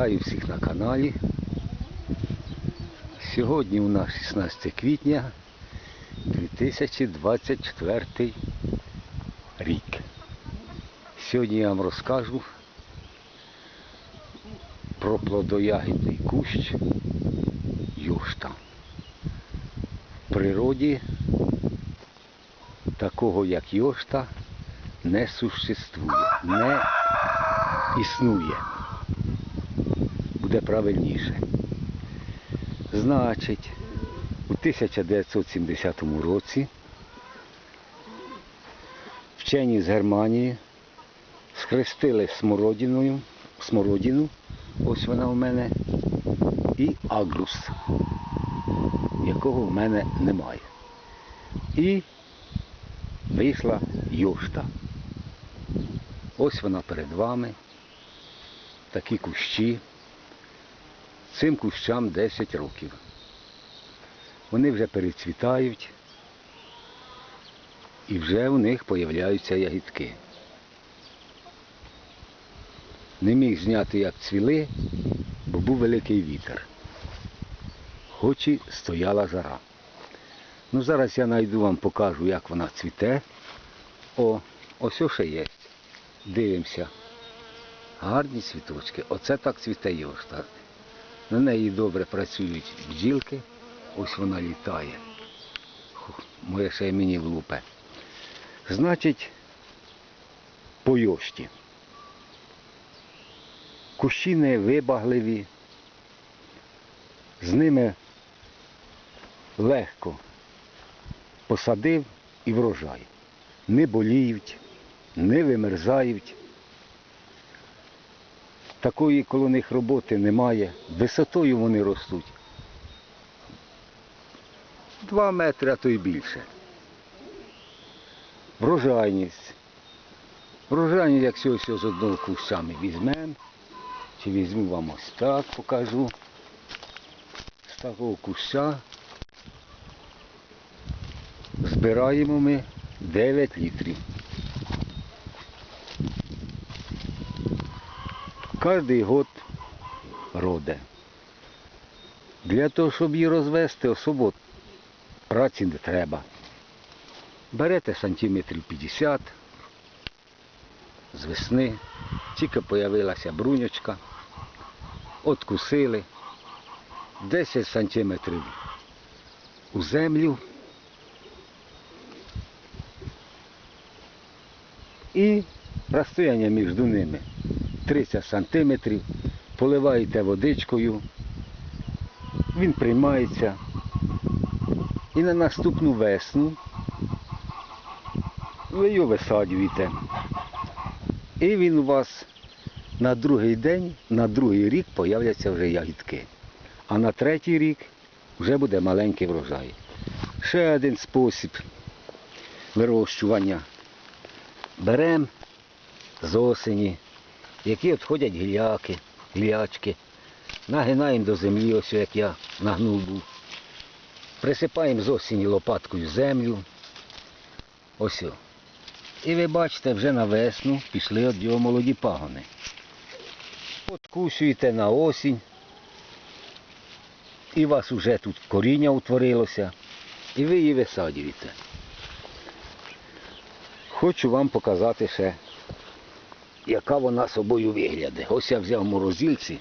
Вітаю всіх на каналі. Сьогодні у нас 16 квітня 2024 рік. Сьогодні я вам розкажу про плодоягідний кущ юшта. В природі такого як йошта не существує, не існує. Буде правильніше. Значить, у 1970 році вчені з Германії схрестили смородиною, смородину, ось вона у мене, і агрус, якого в мене немає. І вийшла йошта. Ось вона перед вами. Такі кущі. Цим кущам 10 років. Вони вже перецвітають і вже у них появляються ягідки. Не міг зняти, як цвіли, бо був великий вітер. Хоч і стояла жара. Ну зараз я найду вам покажу, як вона цвіте. О, ось ще є. Дивимося. Гарні цвіточки. Оце так цвіте йошта. На неї добре працюють бджілки. Ось вона літає. Моє ще мені влупе. Значить, по йошті. Кущі не вибагливі. З ними легко посадив і врожай. Не боліють, не вимерзають. Такої коло них роботи немає. Висотою вони ростуть. Два метри, а то й більше. Врожайність. Врожайність, якщо ось з одного куща ми візьмемо, чи візьму вам ось так, покажу. З такого куща збираємо ми 9 літрів. Кожний год роде. Для того, щоб її розвести, особо праці не треба. Берете сантиметрів 50 з весни, тільки появилася бруньочка, откусили 10 сантиметрів у землю і розстояння між ними 30 сантиметрів, поливаєте водичкою, він приймається. І на наступну весну ви його висаджуєте. І він у вас на другий день, на другий рік появляться вже ягідки. А на третій рік вже буде маленький врожай. Ще один спосіб вирощування. Беремо з осені, які відходять гіляки, гілячки, нагинаємо до землі, ось як я нагнув був. Присипаємо з осені лопаткою землю. Ось. І ви бачите, вже на весну пішли від його молоді пагони. Откусуєте на осінь. І у вас вже тут коріння утворилося. І ви її висаджуєте. Хочу вам показати ще, яка вона собою виглядає. Ось я взяв морозильці.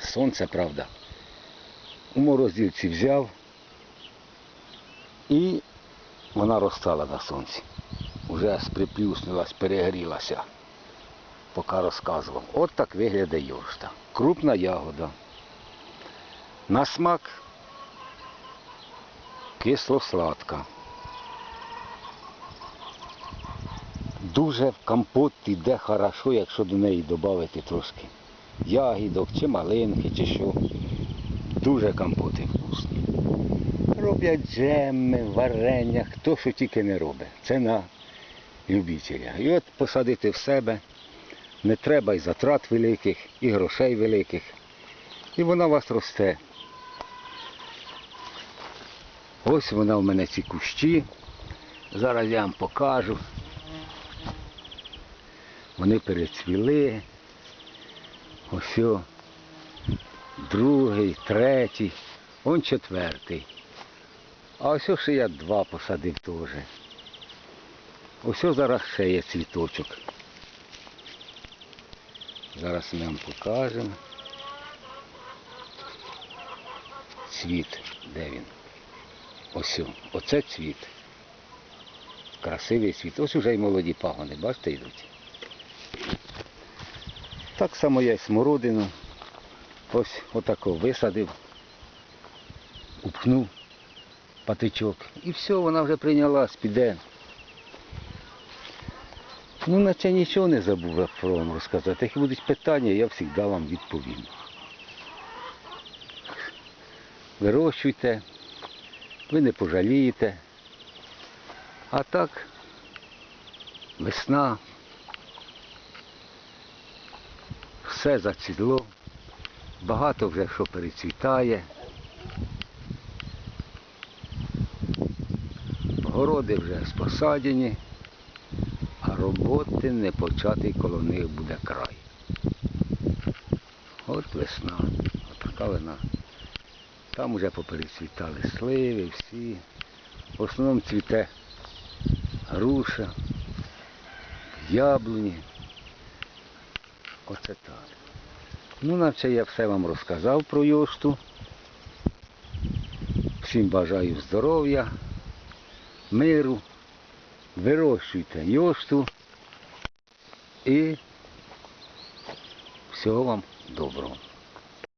Сонце, правда. У морозильці взяв і вона розстала на сонці. Уже приплюснулась, перегрілася, поки розказував. От так виглядає йошта. Крупна ягода. На смак кисло-сладка. Дуже в компот йде хорошо, якщо до неї додати трошки ягідок, чи малинки, чи що. Дуже компоти вкусні. Роблять джеми, варення, хто що тільки не робить. Це на любителя. І от посадити в себе не треба і затрат великих, і грошей великих. І вона у вас росте. Ось вона в мене ці кущі. Зараз я вам покажу. Вони перецвіли. Ось. Другий, третій, он четвертий. А ось ще я два посадив теж. Ось зараз ще є цвіточок. Зараз ми вам покажемо. Цвіт, де він? Ось, оце цвіт. Красивий цвіт. Ось уже й молоді пагони, бачите, йдуть. Так само я й смородину. Ось отако висадив, упхнув патичок. І все, вона вже прийнялась, піде. Ну, наче нічого не забув про вам розказати. Якщо будуть питання, я завжди вам відповім. Вирощуйте, ви не пожалієте. А так, весна, все зацвітло, багато вже що перецвітає. Городи вже спосадені, а роботи не початий коло них буде край. От весна, така вона. Там вже поперецвітали сливи, всі. В основному цвіте груша, яблуні. Оце так. Ну, наче я все вам розказав про йошту. Всім бажаю здоров'я, миру. Вирощуйте йошту і всього вам доброго.